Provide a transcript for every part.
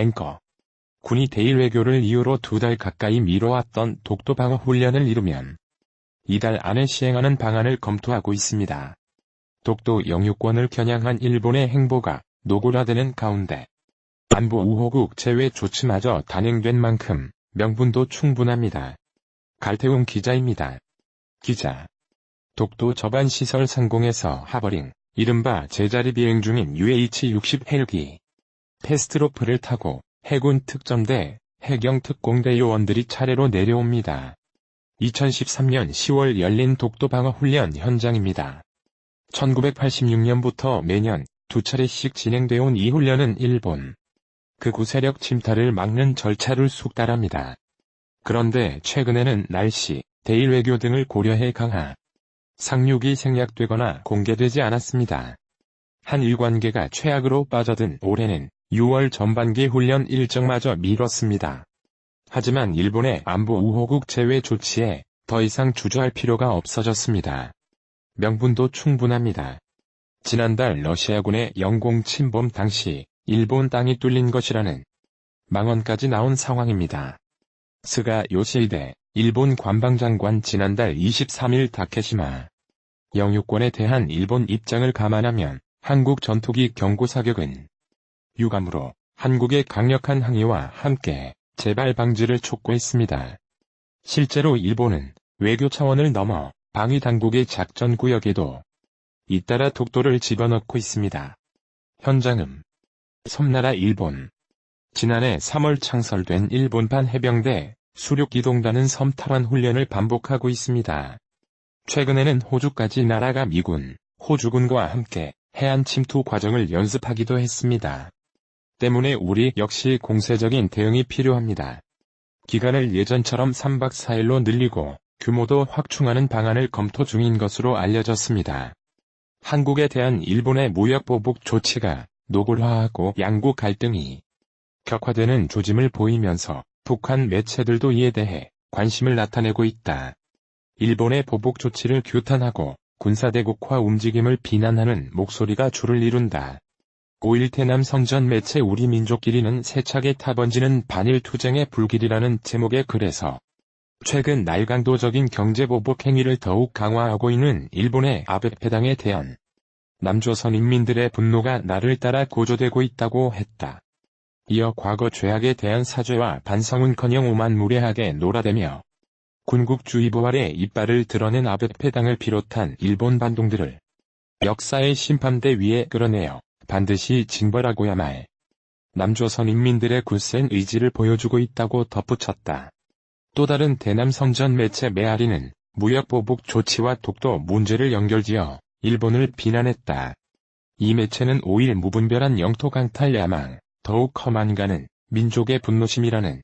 앵커. 군이 대일 외교를 이유로 두 달 가까이 미뤄왔던 독도 방어 훈련을 이루면 이달 안에 시행하는 방안을 검토하고 있습니다. 독도 영유권을 겨냥한 일본의 행보가 노골화되는 가운데 안보 우호국 제외 조치마저 단행된 만큼 명분도 충분합니다. 갈태웅 기자입니다. 기자. 독도 저반 시설 상공에서 하버링, 이른바 제자리 비행 중인 UH-60 헬기 패스트로프를 타고 해군 특전대, 해경 특공대 요원들이 차례로 내려옵니다. 2013년 10월 열린 독도 방어 훈련 현장입니다. 1986년부터 매년 두 차례씩 진행되어 온 이 훈련은 일본 극우 세력 침탈을 막는 절차를 숙달합니다. 그런데 최근에는 날씨, 대일 외교 등을 고려해 강화, 상륙이 생략되거나 공개되지 않았습니다. 한일 관계가 최악으로 빠져든 올해는 6월 전반기 훈련 일정마저 미뤘습니다. 하지만 일본의 안보 우호국 제외 조치에 더 이상 주저할 필요가 없어졌습니다. 명분도 충분합니다. 지난달 러시아군의 영공 침범 당시 일본 땅이 뚫린 것이라는 망언까지 나온 상황입니다. 스가 요시히데 일본 관방장관 지난달 23일 다케시마 영유권에 대한 일본 입장을 감안하면 한국 전투기 경고 사격은 유감으로 한국의 강력한 항의와 함께 재발 방지를 촉구했습니다. 실제로 일본은 외교 차원을 넘어 방위 당국의 작전 구역에도 잇따라 독도를 집어넣고 있습니다. 현장음 섬나라 일본 지난해 3월 창설된 일본판 해병대 수륙기동단은 섬 탈환 훈련을 반복하고 있습니다. 최근에는 호주까지 날아가 미군, 호주군과 함께 해안 침투 과정을 연습하기도 했습니다. 때문에 우리 역시 공세적인 대응이 필요합니다. 기간을 예전처럼 3박 4일로 늘리고 규모도 확충하는 방안을 검토 중인 것으로 알려졌습니다. 한국에 대한 일본의 무역 보복 조치가 노골화하고 양국 갈등이 격화되는 조짐을 보이면서 북한 매체들도 이에 대해 관심을 나타내고 있다. 일본의 보복 조치를 규탄하고 군사대국화 움직임을 비난하는 목소리가 줄을 이룬다. 5일 태남 선전 매체 우리 민족끼리는 세차게 타번지는 반일 투쟁의 불길이라는 제목의 글에서 최근 날강도적인 경제보복 행위를 더욱 강화하고 있는 일본의 아베 패당에 대한 남조선 인민들의 분노가 나를 따라 고조되고 있다고 했다. 이어 과거 죄악에 대한 사죄와 반성은커녕 오만 무례하게 놀아대며 군국주의 부활의 이빨을 드러낸 아베 패당을 비롯한 일본 반동들을 역사의 심판대 위에 끌어내어 반드시 징벌하고야 말. 남조선 인민들의 굳센 의지를 보여주고 있다고 덧붙였다. 또 다른 대남 선전 매체 메아리는 무역 보복 조치와 독도 문제를 연결지어 일본을 비난했다. 이 매체는 5일 무분별한 영토 강탈 야망, 더욱 험한 가는 민족의 분노심이라는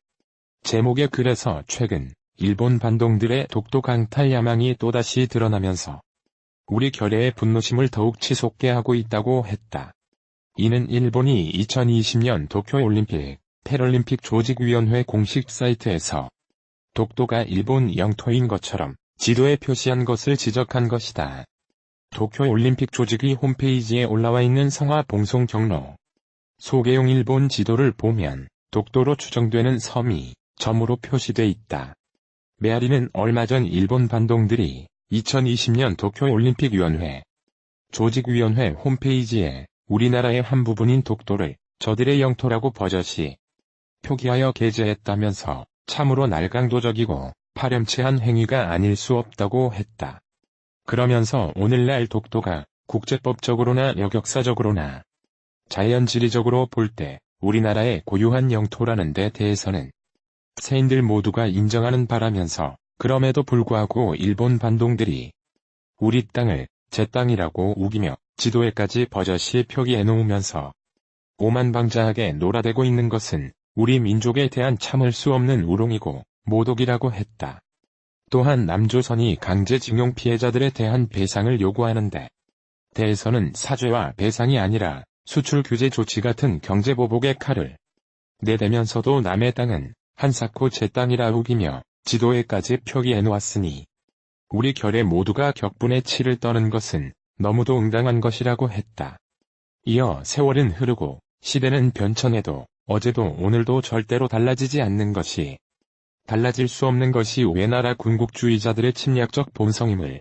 제목의 글에서 최근 일본 반동들의 독도 강탈 야망이 또다시 드러나면서 우리 결의의 분노심을 더욱 치솟게 하고 있다고 했다. 이는 일본이 2020년 도쿄올림픽, 패럴림픽 조직위원회 공식 사이트에서 독도가 일본 영토인 것처럼 지도에 표시한 것을 지적한 것이다. 도쿄올림픽 조직위 홈페이지에 올라와 있는 성화 봉송 경로 소개용 일본 지도를 보면 독도로 추정되는 섬이 점으로 표시돼 있다. 메아리는 얼마 전 일본 반동들이 2020년 도쿄올림픽위원회 조직위원회 홈페이지에 우리나라의 한 부분인 독도를 저들의 영토라고 버젓이 표기하여 게재했다면서 참으로 날강도적이고 파렴치한 행위가 아닐 수 없다고 했다. 그러면서 오늘날 독도가 국제법적으로나 여격사적으로나 자연지리적으로 볼 때 우리나라의 고유한 영토라는 데 대해서는 세인들 모두가 인정하는 바라면서 그럼에도 불구하고 일본 반동들이 우리 땅을 제 땅이라고 우기며 지도에까지 버젓이 표기해 놓으면서 오만방자하게 놀아대고 있는 것은 우리 민족에 대한 참을 수 없는 우롱이고 모독이라고 했다. 또한 남조선이 강제징용 피해자들에 대한 배상을 요구하는데 대해서는 사죄와 배상이 아니라 수출 규제 조치 같은 경제보복의 칼을 내대면서도 남의 땅은 한사코 제 땅이라 우기며 지도에까지 표기해 놓았으니 우리 결의 모두가 격분의 치를 떠는 것은 너무도 응당한 것이라고 했다. 이어 세월은 흐르고 시대는 변천해도 어제도 오늘도 절대로 달라지지 않는 것이 달라질 수 없는 것이 외나라 군국주의자들의 침략적 본성임을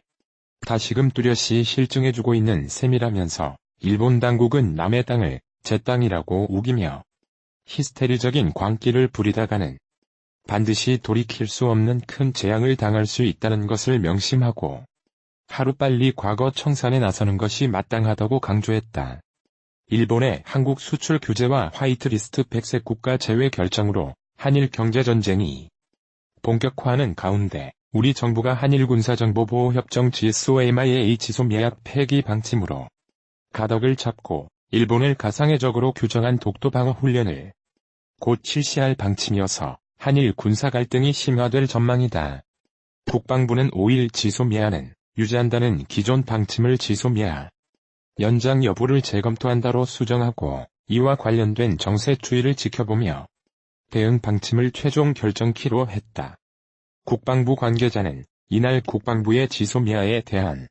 다시금 뚜렷이 실증해주고 있는 셈이라면서 일본 당국은 남의 땅을 제 땅이라고 우기며 히스테리적인 광기를 부리다가는 반드시 돌이킬 수 없는 큰 재앙을 당할 수 있다는 것을 명심하고 하루빨리 과거 청산에 나서는 것이 마땅하다고 강조했다. 일본의 한국 수출 규제와 화이트리스트 백색 국가 제외 결정으로 한일 경제전쟁이 본격화하는 가운데 우리 정부가 한일 군사정보보호협정 GSOMIA 지소미약 폐기 방침으로 가덕을 잡고 일본을 가상의 적으로 규정한 독도 방어 훈련을 곧 실시할 방침이어서 한일 군사 갈등이 심화될 전망이다. 국방부는 5일 지소미아는 유지한다는 기존 방침을 지소미아 연장 여부를 재검토한다로 수정하고 이와 관련된 정세 추이를 지켜보며 대응 방침을 최종 결정키로 했다. 국방부 관계자는 이날 국방부의 지소미아에 대한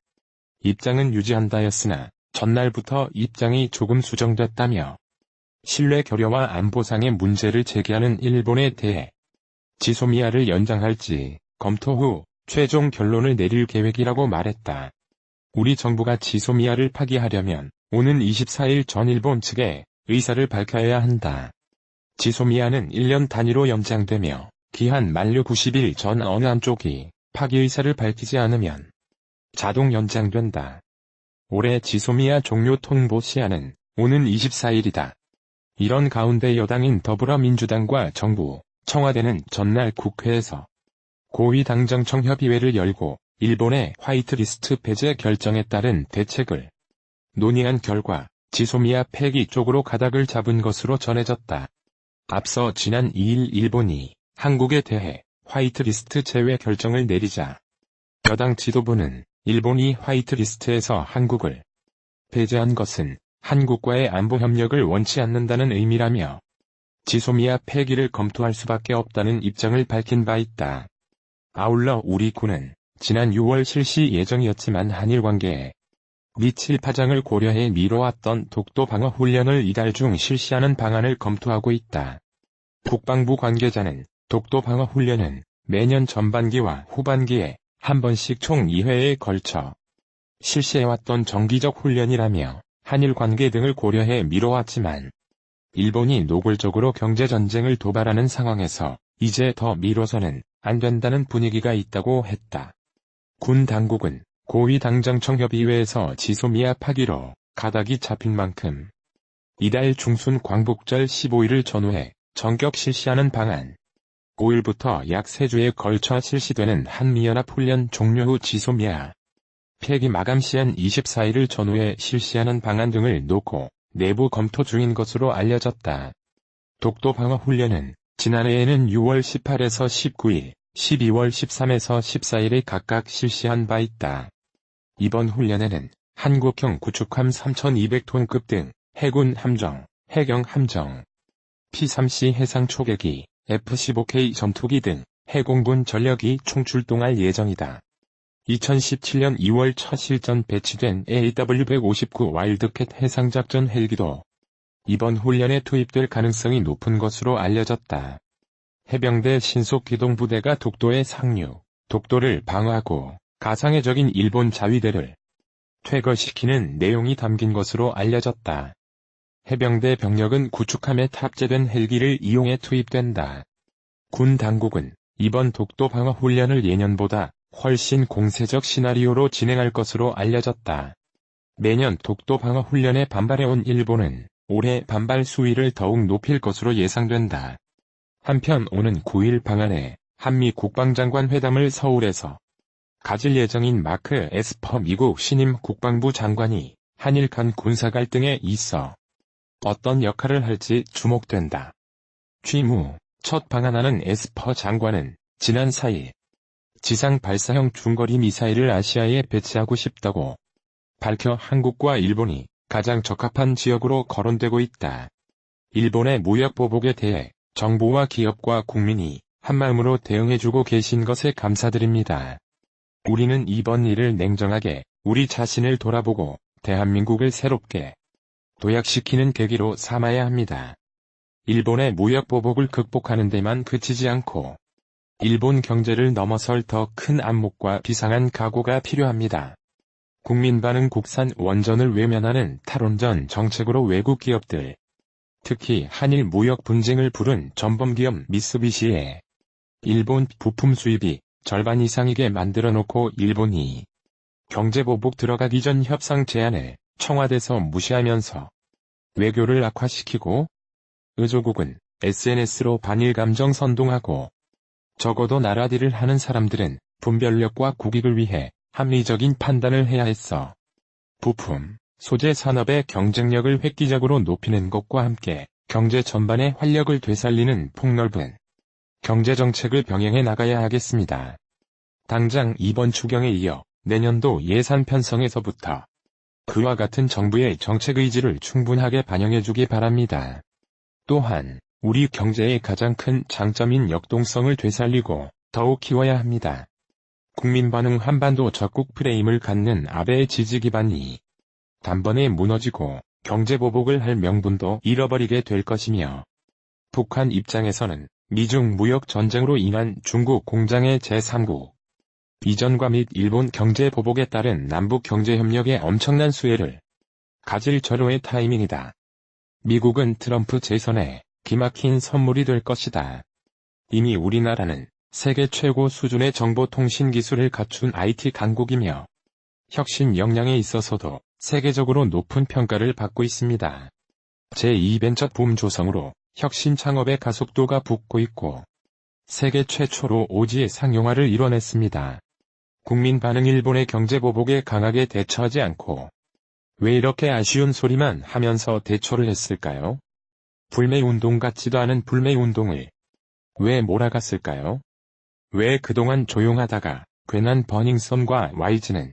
입장은 유지한다였으나 전날부터 입장이 조금 수정됐다며 신뢰 결여와 안보상의 문제를 제기하는 일본에 대해 지소미아를 연장할지 검토 후 최종 결론을 내릴 계획이라고 말했다. 우리 정부가 지소미아를 파기하려면 오는 24일 전 일본 측에 의사를 밝혀야 한다. 지소미아는 1년 단위로 연장되며 기한 만료 90일 전 어느 한쪽이 파기 의사를 밝히지 않으면 자동 연장된다. 올해 지소미아 종료 통보 시한은 오는 24일이다. 이런 가운데 여당인 더불어민주당과 정부, 청와대는 전날 국회에서 고위당정청 협의회를 열고 일본의 화이트리스트 폐쇄 결정에 따른 대책을 논의한 결과 지소미아 폐기 쪽으로 가닥을 잡은 것으로 전해졌다. 앞서 지난 2일 일본이 한국에 대해 화이트리스트 제외 결정을 내리자 여당 지도부는 일본이 화이트리스트에서 한국을 배제한 것은 한국과의 안보 협력을 원치 않는다는 의미라며 지소미아 폐기를 검토할 수밖에 없다는 입장을 밝힌 바 있다. 아울러 우리 군은 지난 6월 실시 예정이었지만 한일 관계에 미칠 파장을 고려해 미뤄왔던 독도 방어 훈련을 이달 중 실시하는 방안을 검토하고 있다. 국방부 관계자는 독도 방어 훈련은 매년 전반기와 후반기에 한 번씩 총 2회에 걸쳐 실시해왔던 정기적 훈련이라며 한일 관계 등을 고려해 미뤄왔지만 일본이 노골적으로 경제전쟁을 도발하는 상황에서 이제 더 미뤄서는 안 된다는 분위기가 있다고 했다. 군 당국은 고위당정청협의회에서 지소미아 파기로 가닥이 잡힌 만큼 이달 중순 광복절 15일을 전후해 전격 실시하는 방안 5일부터 약 3주에 걸쳐 실시되는 한미연합훈련 종료 후 지소미아 폐기 마감 시한 24일을 전후에 실시하는 방안 등을 놓고 내부 검토 중인 것으로 알려졌다. 독도 방어 훈련은 지난해에는 6월 18에서 19일, 12월 13에서 14일에 각각 실시한 바 있다. 이번 훈련에는 한국형 구축함 3200톤급 등 해군 함정, 해경 함정, P-3C 해상 초계기, F-15K 전투기 등 해공군 전력이 총출동할 예정이다. 2017년 2월 첫 실전 배치된 AW-159 와일드캣 해상작전 헬기도 이번 훈련에 투입될 가능성이 높은 것으로 알려졌다. 해병대 신속기동부대가 독도에 상륙, 독도를 방어하고 가상의적인 일본 자위대를 퇴거시키는 내용이 담긴 것으로 알려졌다. 해병대 병력은 구축함에 탑재된 헬기를 이용해 투입된다. 군 당국은 이번 독도 방어 훈련을 예년보다 훨씬 공세적 시나리오로 진행할 것으로 알려졌다. 매년 독도 방어 훈련에 반발해온 일본은 올해 반발 수위를 더욱 높일 것으로 예상된다. 한편 오는 9일 방안에 한미 국방장관 회담을 서울에서 가질 예정인 마크 에스퍼 미국 신임 국방부 장관이 한일 간 군사 갈등에 있어 어떤 역할을 할지 주목된다. 취무 첫 방한하는 에스퍼 장관은 지난 4일 지상 발사형 중거리 미사일을 아시아에 배치하고 싶다고 밝혀 한국과 일본이 가장 적합한 지역으로 거론되고 있다. 일본의 무역 보복에 대해 정부와 기업과 국민이 한마음으로 대응해주고 계신 것에 감사드립니다. 우리는 이번 일을 냉정하게 우리 자신을 돌아보고 대한민국을 새롭게 도약시키는 계기로 삼아야 합니다. 일본의 무역 보복을 극복하는 데만 그치지 않고 일본 경제를 넘어설 더 큰 안목과 비상한 각오가 필요합니다. 국민 반응 국산 원전을 외면하는 탈원전 정책으로 외국 기업들, 특히 한일 무역 분쟁을 부른 전범기업 미쓰비시에 일본 부품 수입이 절반 이상이게 만들어 놓고 일본이 경제보복 들어가기 전 협상 제안을 청와대에서 무시하면서 외교를 악화시키고 의조국은 SNS로 반일 감정 선동하고 적어도 나라딜을 하는 사람들은 분별력과 국익을 위해 합리적인 판단을 해야 했어. 부품, 소재 산업의 경쟁력을 획기적으로 높이는 것과 함께 경제 전반의 활력을 되살리는 폭넓은 경제 정책을 병행해 나가야 하겠습니다. 당장 이번 추경에 이어 내년도 예산 편성에서부터 그와 같은 정부의 정책 의지를 충분하게 반영해주기 바랍니다. 또한 우리 경제의 가장 큰 장점인 역동성을 되살리고 더욱 키워야 합니다. 국민 반응 한반도 적국 프레임을 갖는 아베의 지지 기반이 단번에 무너지고 경제 보복을 할 명분도 잃어버리게 될 것이며 북한 입장에서는 미중 무역 전쟁으로 인한 중국 공장의 제3국 이전과 및 일본 경제 보복에 따른 남북 경제 협력에 엄청난 수혜를 가질 절호의 타이밍이다. 미국은 트럼프 재선에 기막힌 선물이 될 것이다. 이미 우리나라는 세계 최고 수준의 정보통신 기술을 갖춘 IT 강국이며 혁신 역량에 있어서도 세계적으로 높은 평가를 받고 있습니다. 제2벤처 붐 조성으로 혁신 창업의 가속도가 붙고 있고 세계 최초로 오지의 상용화를 이뤄냈습니다. 국민 반응 일본의 경제 보복에 강하게 대처하지 않고 왜 이렇게 아쉬운 소리만 하면서 대처를 했을까요? 불매운동 같지도 않은 불매운동을 왜 몰아갔을까요? 왜 그동안 조용하다가 괜한 버닝썬과 YG는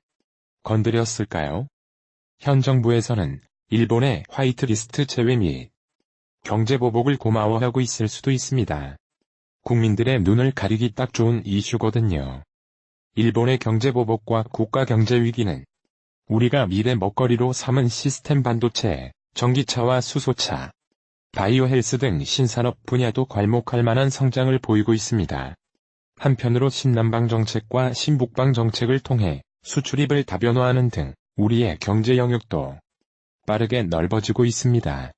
건드렸을까요? 현 정부에서는 일본의 화이트리스트 제외 및 경제보복을 고마워하고 있을 수도 있습니다. 국민들의 눈을 가리기 딱 좋은 이슈거든요. 일본의 경제보복과 국가 경제위기는 우리가 미래 먹거리로 삼은 시스템 반도체, 전기차와 수소차, 바이오 헬스 등 신산업 분야도 괄목할 만한 성장을 보이고 있습니다. 한편으로 신남방 정책과 신북방 정책을 통해 수출입을 다변화하는 등 우리의 경제 영역도 빠르게 넓어지고 있습니다.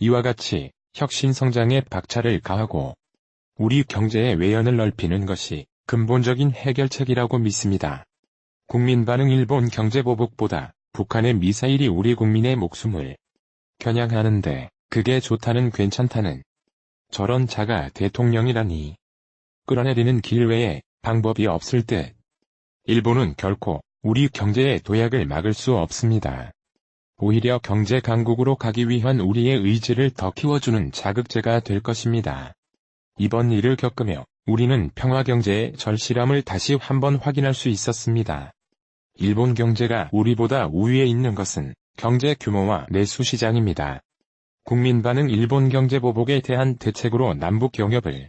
이와 같이 혁신 성장에 박차를 가하고 우리 경제의 외연을 넓히는 것이 근본적인 해결책이라고 믿습니다. 국민 반응 일본 경제 보복보다 북한의 미사일이 우리 국민의 목숨을 겨냥하는데 그게 좋다는 괜찮다는 저런 자가 대통령이라니 끌어내리는 길 외에 방법이 없을 듯 일본은 결코 우리 경제의 도약을 막을 수 없습니다. 오히려 경제 강국으로 가기 위한 우리의 의지를 더 키워주는 자극제가 될 것입니다. 이번 일을 겪으며 우리는 평화 경제의 절실함을 다시 한번 확인할 수 있었습니다. 일본 경제가 우리보다 우위에 있는 것은 경제 규모와 내수 시장입니다. 국민 반응 일본 경제 보복에 대한 대책으로 남북 경협을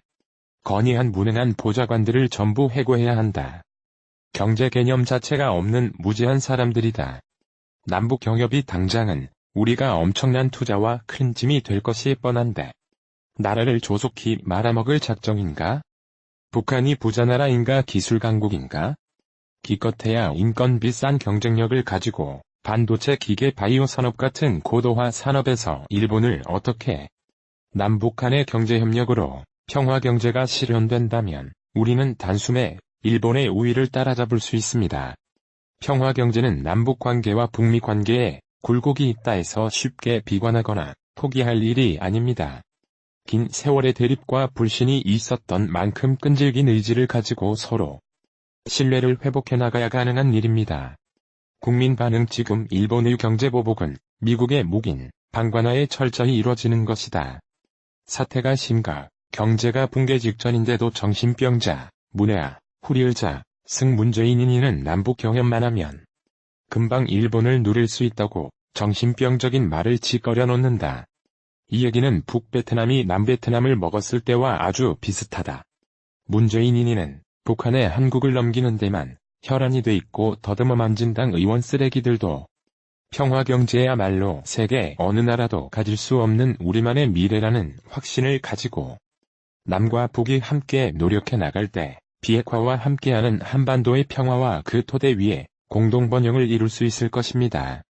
건의한 무능한 보좌관들을 전부 해고해야 한다. 경제 개념 자체가 없는 무지한 사람들이다. 남북 경협이 당장은 우리가 엄청난 투자와 큰 짐이 될 것이 뻔한데 나라를 조속히 말아먹을 작정인가? 북한이 부자 나라인가 기술 강국인가? 기껏해야 인건 비싼 경쟁력을 가지고 반도체 기계 바이오 산업 같은 고도화 산업에서 일본을 어떻게 남북 간의 경제협력으로 평화 경제가 실현된다면 우리는 단숨에 일본의 우위를 따라잡을 수 있습니다. 평화 경제는 남북 관계와 북미 관계에 굴곡이 있다 해서 쉽게 비관하거나 포기할 일이 아닙니다. 긴 세월의 대립과 불신이 있었던 만큼 끈질긴 의지를 가지고 서로 신뢰를 회복해 나가야 가능한 일입니다. 국민 반응 지금 일본의 경제보복은 미국의 묵인, 방관화에 철저히 이루어지는 것이다. 사태가 심각, 경제가 붕괴 직전인데도 정신병자, 문외아, 후리을자, 승문재인인이는 남북 경험만 하면 금방 일본을 누릴 수 있다고 정신병적인 말을 짓거려 놓는다. 이 얘기는 북베트남이 남베트남을 먹었을 때와 아주 비슷하다. 문재인인이는 북한에 한국을 넘기는 데만 혈안이 돼 있고 더듬어 만진 당 의원 쓰레기들도 평화경제야말로 세계 어느 나라도 가질 수 없는 우리만의 미래라는 확신을 가지고 남과 북이 함께 노력해 나갈 때 비핵화와 함께하는 한반도의 평화와 그 토대 위에 공동 번영을 이룰 수 있을 것입니다.